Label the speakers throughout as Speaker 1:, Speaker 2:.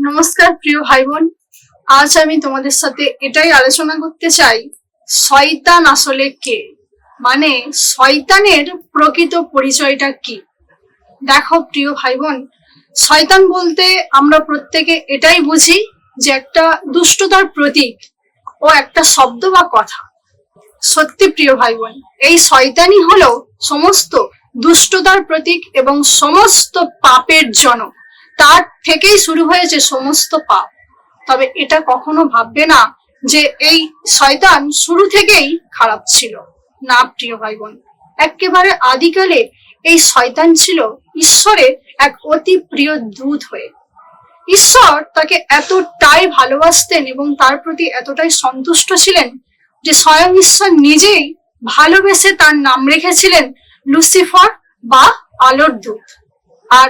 Speaker 1: নমস্কার, প্রিয় ভাই বোন আজ আমি তোমাদের সাথে এটাই আলোচনা করতে চাই, শয়তান আসলে কে? মানে শয়তানের প্রকৃত পরিচয়টা কি? দেখো, প্রিয় ভাই বোন শয়তান বলতে আমরা প্রত্যেকে এটাই বুঝি যে একটা দুষ্টতার প্রতীক ও একটা শব্দ বা কথা। সত্যি, প্রিয় ভাই বোন এই শয়তানই হলো সমস্ত দুষ্টতার প্রতীক এবং সমস্ত পাপের জনক। তার থেকেই শুরু হয়েছে সমস্ত পাপ। তবে এটা কখনো ভাববে না যে এই শয়তান শুরু থেকেই খারাপ ছিল। না, প্রিয় ভাই বোন একেবারে আদিকালে এই শয়তান ছিল ঈশ্বরের এক অতি প্রিয় দূত হয়ে। ঈশ্বর তাকে এতটাই ভালোবাসতেন এবং তার প্রতি এতটাই সন্তুষ্ট ছিলেন যে স্বয়ং ঈশ্বর নিজেই ভালোবেসে তার নাম রেখেছিলেন লুসিফর বা আলোর দূত। আর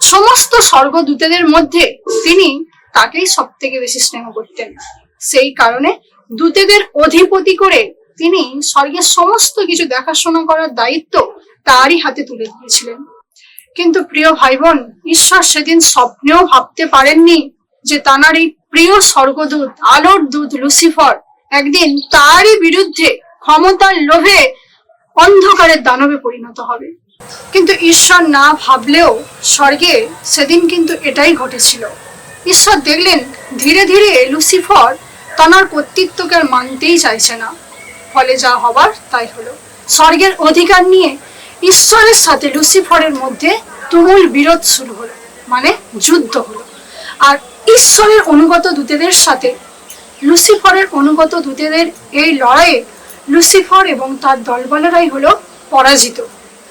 Speaker 1: সমস্ত স্বর্গদূতেদের মধ্যে তিনি তাকেই সব থেকে বেশি স্নেহ করতেন। সেই কারণে দূতেদের অধিপতি করে তিনি স্বর্গের সমস্ত কিছু দেখাশোনা করার দায়িত্ব তারই হাতে তুলে দিয়েছিলেন। কিন্তু প্রিয় ভাই বোন ঈশ্বর সেদিন স্বপ্নেও ভাবতে পারেননি যে তানার এই প্রিয় স্বর্গদূত, আলোর দূত লুসিফর একদিন তারই বিরুদ্ধে ক্ষমতার লোভে অন্ধকারের দানবে পরিণত হবে। কিন্তু ঈশ্বর না ভাবলেও স্বর্গে সেদিন কিন্তু এটাই ঘটেছিল। ঈশ্বর দেখলেন ধীরে ধীরে লুসিফর তানার কর্তৃত্বকে আর মানতেই চাইছে না। ফলে যা হবার তাই হলো। স্বর্গের অধিকার নিয়ে ঈশ্বরের সাথে লুসিফরের মধ্যে তুমুল বিরোধ শুরু হলো মানে যুদ্ধ হলো। আর ঈশ্বরের অনুগত দূতেদের সাথে লুসিফরের অনুগত দূতেদের এই লড়াইয়ে লুসিফর এবং তার দলবলেরাই হলো পরাজিত।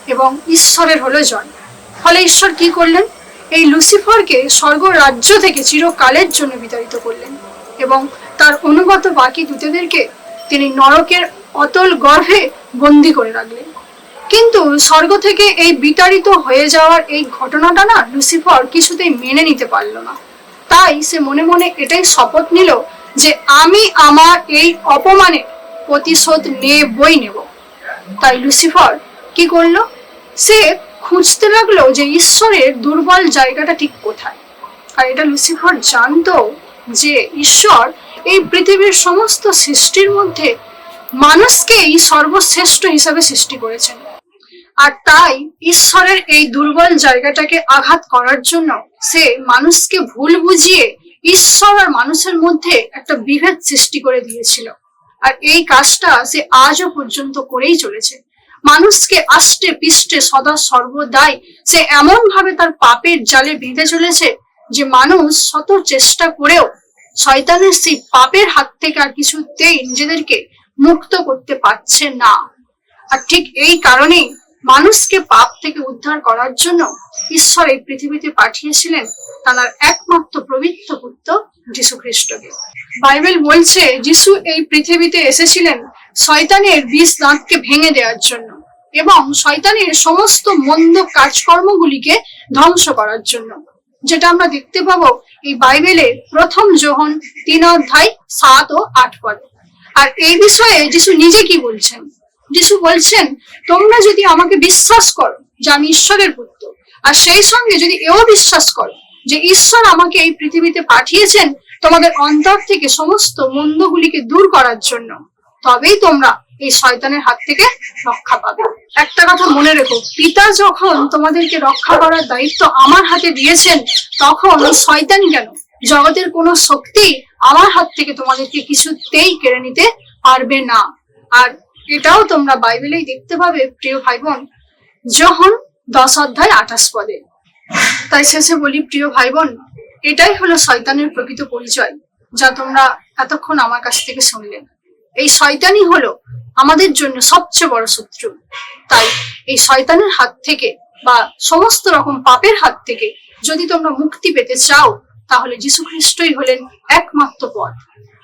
Speaker 1: এবং ঈশ্বরের হলো জয়। ফলে ঈশ্বর কি করলেন? এই লুসিফরকে স্বর্গ রাজ্য থেকে চিরকালের জন্য বিতাড়িত করলেন এবং তার অনুগত বাকি দূতেদেরকে তিনি নরকের অতল গর্ভে বন্দি করে রাখলেন। কিন্তু স্বর্গ থেকে এই বিতাড়িত হয়ে যাওয়ার এই ঘটনাটা না লুসিফর কিছুতেই মেনে নিতে পারল না। তাই সে মনে মনে এটাই শপথ নিল যে আমি আমার এই অপমানে প্রতিশোধ নেবই নেব। তাই লুসিফর কি করল? সে খুঁজতে লাগল যে ঈশ্বরের দুর্বল জায়গাটা ঠিক কোথায়। আর এটা লুসিফর জানতো যে ঈশ্বর এই পৃথিবীর সমস্ত সৃষ্টির মধ্যে মানুষকেই সর্বশ্রেষ্ঠ হিসাবে সৃষ্টি করেছেন। আর তাই ঈশ্বরের এই দুর্বল জায়গাটাকে আঘাত করার জন্য সে মানুষকে ভুল বুঝিয়ে ঈশ্বর আর মানুষের মধ্যে একটা বিভেদ সৃষ্টি করে দিয়েছিল। আর এই কাজটা সে আজও পর্যন্ত করেই চলেছে। মানুষকে আষ্টে পিষ্টে সদা সর্বদাই সে এমন ভাবে তার পাপের জালে বেঁধে চলেছে যে মানুষ শত চেষ্টা করেও শয়তানের সেই পাপের হাত থেকে আর কিছুতেই নিজেদেরকে মুক্ত করতে পারছে না। আর ঠিক এই কারণেই মানুষকে পাপ থেকে উদ্ধার করার জন্য ঈশ্বর এই পৃথিবীতে পাঠিয়েছিলেন তার একমাত্র পবিত্র পুত্র যীশু খ্রিস্টকে বাইবেল বলছে, যিশু এই পৃথিবীতে এসেছিলেন শয়তানের বিষ দাঁতকে ভেঙে দেওয়ার জন্য এবং শয়তানের সমস্ত মন্দ কাজকর্মগুলিকে ধ্বংস করার জন্য, যেটা আমরা দেখতে পাবো এই বাইবেলের প্রথম যোহন তিন অধ্যায় সাত ও আট পদ। আর এই বিষয়ে যিশু নিজে কি বলছেন? যিশু বলছেন, তোমরা যদি আমাকে বিশ্বাস করো যে আমি ঈশ্বরের পুত্র, আর সেই সঙ্গে যদি এও বিশ্বাস করো যে ঈশ্বর আমাকে এই পৃথিবীতে পাঠিয়েছেন তোমাদের অন্তর থেকে সমস্ত মন্দগুলিকে দূর করার জন্য তবেই তোমরা এই শয়তানের হাত থেকে রক্ষা পাবে। একটা কথা মনে রেখো, পিতা যখন তোমাদেরকে রক্ষা করার দায়িত্ব আমার হাতে দিয়েছেন, তখন শয়তান কেন? জগতের কোনো শক্তি আমার হাত থেকে তোমাদেরকে কিছুতেই কেড়ে নিতে পারবে না। আর এটাও তোমরা বাইবেলেই দেখতে পাবে, প্রিয় ভাই বোন যখন দশ অধ্যায় আঠাশ পদে। তাই শেষে বলি, প্রিয় ভাই বোন এটাই হলো শয়তানের প্রকৃত পরিচয়, যা তোমরা এতক্ষণ আমার কাছ থেকে শুনলে। এই শয়তানই হলো আমাদের জন্য সবচেয়ে বড় শত্রু। তাই এই শয়তানের হাত থেকে বা সমস্ত রকম পাপের হাত থেকে যদি তোমরা মুক্তি পেতে চাও, তাহলে যীশু খ্রিস্টই হলেন একমাত্র পথ।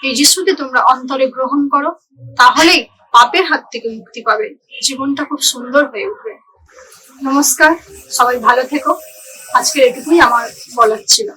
Speaker 1: এই যিশুকে তোমরা অন্তরে গ্রহণ করো, তাহলেই পাপের হাত থেকে মুক্তি পাবে। জীবনটা খুব সুন্দর হয়ে উঠবে। নমস্কার, সবাই ভালো থেকো। আজকের এটুকুই আমার বলার ছিল।